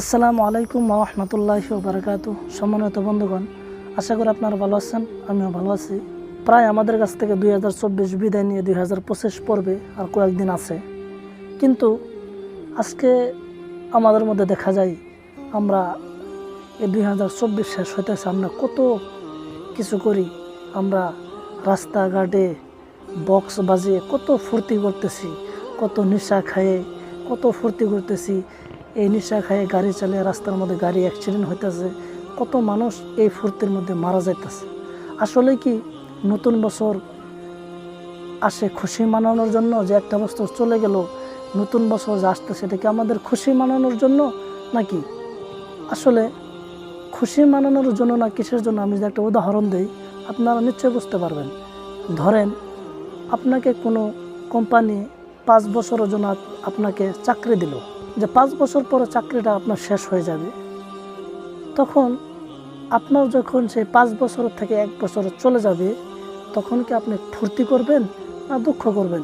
আসসালামু আলাইকুম রহমতুল্লাহ বারাকাত সম্মানিত বন্ধুগণ, আশা করি আপনারা ভালো আছেন, আমিও ভালো আছি। প্রায় আমাদের কাছ থেকে দুই হাজার চব্বিশ বিদায় নিয়ে দুই হাজার পঁচিশ পর্বে আর কয়েকদিন আছে। কিন্তু আজকে আমাদের মধ্যে দেখা যায়, আমরা এই দুই হাজার চব্বিশ শেষ হইতেছে, আমরা কত কিছু করি, আমরা রাস্তাঘাটে বক্স বাজিয়ে কত ফুর্তি করতেছি, কত নেশা খায়ে কত ফুর্তি করতেছি এই নেশা খায়ে গাড়ি চালিয়ে রাস্তার মধ্যে গাড়ি অ্যাক্সিডেন্ট হইতেছে, কত মানুষ এই ফুর্তির মধ্যে মারা যাইতেছে। আসলে কি নতুন বছর আসে খুশি মানানোর জন্য যে একটা বস্তু চলে গেল, নতুন বছর যে আসতে সেটা কি আমাদের খুশি মানানোর জন্য নাকি? আসলে খুশি মানানোর জন্য না কিসের জন্য আমি যদি একটা উদাহরণ দিই, আপনারা নিশ্চয়ই বুঝতে পারবেন। ধরেন আপনাকে কোনো কোম্পানি পাঁচ বছরের জন্য আপনাকে চাকরি দিল। যে পাঁচ বছর পরে চাকরিটা আপনার শেষ হয়ে যাবে, তখন আপনার যখন সেই পাঁচ বছর থেকে এক বছর চলে যাবে, তখন কি আপনি ফুর্তি করবেন না দুঃখ করবেন?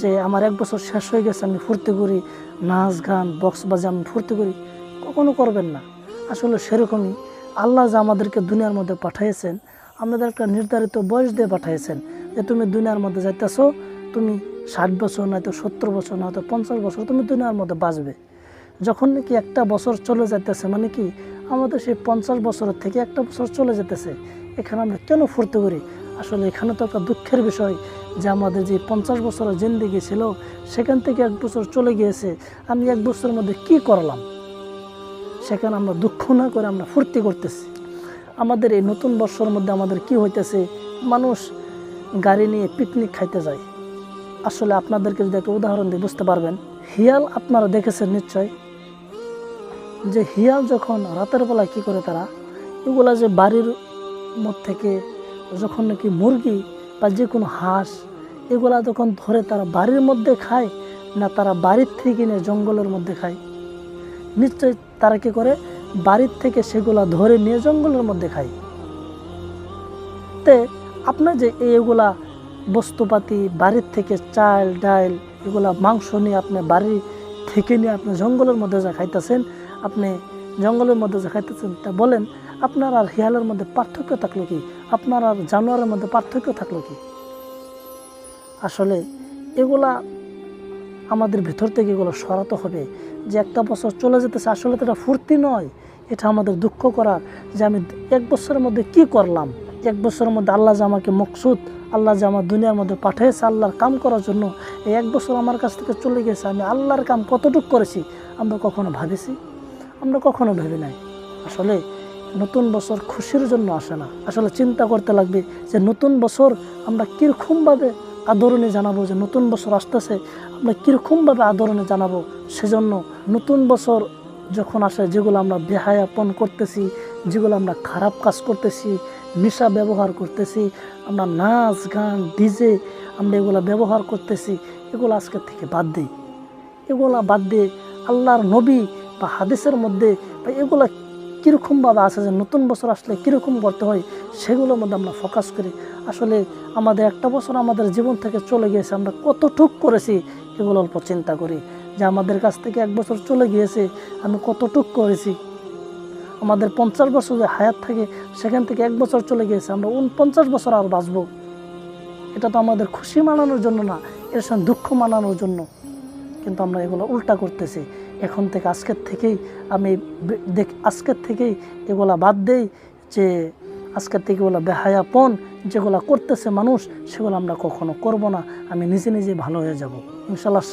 যে আমার এক বছর শেষ হয়ে গেছে, আমি ফুর্তি করি, নাচ গান, বক্স বাজে আমি ফুর্তি করি, কখনো করবেন না। আসলে সেরকমই আল্লাহ যে আমাদেরকে দুনিয়ার মধ্যে পাঠিয়েছেন আমাদের একটা নির্ধারিত বয়স দিয়ে পাঠিয়েছেন যে তুমি দুনিয়ার মধ্যে যাইতেছো তুমি ষাট বছর নয়তো সত্তর বছর নয়তো পঞ্চাশ বছর তুমি দুনিয়ার মধ্যে বাঁচবে। যখন নাকি একটা বছর চলে যাইতেছে মানে কি আমাদের সেই পঞ্চাশ বছরের থেকে একটা বছর চলে যেতেছে এখানে আমরা কেন ফুর্তি করি? আসলে এখানে তো একটা দুঃখের বিষয় যে আমাদের যে পঞ্চাশ বছরের জিন্দিগি ছিল, সেখান থেকে এক বছর চলে গিয়েছে, আমি এক বছরের মধ্যে কি করলাম? সেখানে আমরা দুঃখ না করে আমরা ফুর্তি করতেছি। আমাদের এই নতুন বর্ষর মধ্যে আমাদের কি হইতেছে? মানুষ গাড়ি নিয়ে পিকনিক খাইতে যায়। আসলে আপনাদেরকে যদি একটা উদাহরণ দিয়ে বুঝতে পারবেন? হিয়াল আপনারা দেখেছেন নিশ্চয়? যে হিয়াল যখন রাতের বেলা কি করে তারা? এগুলা যে বাড়ির মধ্যে থেকে যখন নাকি মুরগি বা যে কোনো হাঁস, এগুলা যখন ধরে তারা বাড়ির মধ্যে খায় না তারা বাড়ির থেকে নিয়ে জঙ্গলের মধ্যে খায়? নিশ্চয় তারা কি করে? বাড়ির থেকে সেগুলা ধরে নিয়ে জঙ্গলের মধ্যে খায়। তে, আপনার যে এইগুলা বস্তুপাতি, বাড়ির থেকে চাল, ডাল, এগুলা মাংস নিয়ে আপনি বাড়ি থেকে নিয়ে আপনি জঙ্গলের মধ্যে যা খাইতেছেন, আপনি জঙ্গলের মধ্যে যা খাইতেছেন তা বলেন, আপনার আর হিয়ালের মধ্যে পার্থক্য থাকল কি? আপনার আর জানোয়ারের মধ্যে পার্থক্য থাকল কি? আসলে এগুলা আমাদের ভেতর থেকে এগুলো সরাতে হবে। যে একটা বছর চলে যেতেছে, আসলে তো এটা ফুর্তি নয়। এটা আমাদের দুঃখ করার যে আমি এক বছরের মধ্যে কি করলাম? এক বছরের মধ্যে আল্লাহ যে আমাকে মকসুদ আল্লাহ যে আমার দুনিয়ার মধ্যে পাঠিয়েছে আল্লাহর কাম করার জন্য, এই এক বছর আমার কাছ থেকে চলে গেছে, আমি আল্লাহর কাম কতটুকু করেছি, আমরা কখনো ভাবেছি? আমরা কখনো ভেবে নাই। আসলে নতুন বছর খুশির জন্য আসে না। আসলে চিন্তা করতে লাগবে যে নতুন বছর আমরা কীরকমভাবে আদরণী জানাব, যে নতুন বছর আসতেছে, আমরা কীরকমভাবে আদরণে জানাব। সেজন্য নতুন বছর যখন আসে, যেগুলো আমরা বেহায়াপন করতেছি, যেগুলো আমরা খারাপ কাজ করতেছি নেশা ব্যবহার করতেছি, আমরা নাচ, গান ডিজে আমরা এগুলো ব্যবহার করতেছি, এগুলো আজকের থেকে বাদ দিই। এগুলা বাদ দিয়ে আল্লাহর নবী বা হাদিসের মধ্যে বা এগুলা কীরকমভাবে আছে যে নতুন বছর আসলে কীরকম করতে হয়, সেগুলোর মধ্যে আমরা ফোকাস করি। আসলে আমাদের একটা বছর আমাদের জীবন থেকে চলে গিয়েছে, আমরা কত কতটুক করেছি এগুলো অল্প চিন্তা করি। যে আমাদের কাছ থেকে এক বছর চলে গিয়েছে, আমি কতটুক করেছি আমাদের পঞ্চাশ বছর যে হায়াত থাকে, সেখান থেকে এক বছর চলে গিয়েছে, আমরা উনপঞ্চাশ বছর আর বাঁচবো। এটা তো আমাদের খুশি মানানোর জন্য না, এর সঙ্গে দুঃখ মানানোর জন্য। কিন্তু আমরা এগুলো উল্টা করতেছি। এখন থেকে আজকের থেকেই আমি দেখ আজকের থেকেই এগুলা বাদ দেই যে আজকের থেকে এগুলো বেহায়াপন যেগুলো করতেছে মানুষ, সেগুলো আমরা কখনো করব না। আমি নিজে নিজে ভালো হয়ে যাব। ইনশাল্লাহ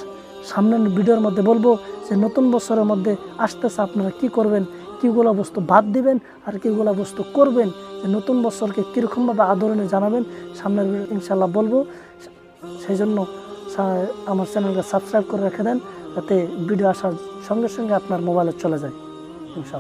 সামনের ভিডিওর মধ্যে বলব যে নতুন বছরের মধ্যে আসতেছে, আপনারা কি করবেন? কীগুলো বস্তু বাদ দিবেন আর কীগুলো বস্তু করবেন? যে নতুন বছরকে কীরকমভাবে আদরণে জানাবেন? সামনের ইনশাল্লাহ বলব। সেই জন্য আমার চ্যানেলকে সাবস্ক্রাইব করে রেখে দেন, যাতে ভিডিও আসার সঙ্গে সঙ্গে আপনার মোবাইলে চলে যায়। ইনশাল্লাহ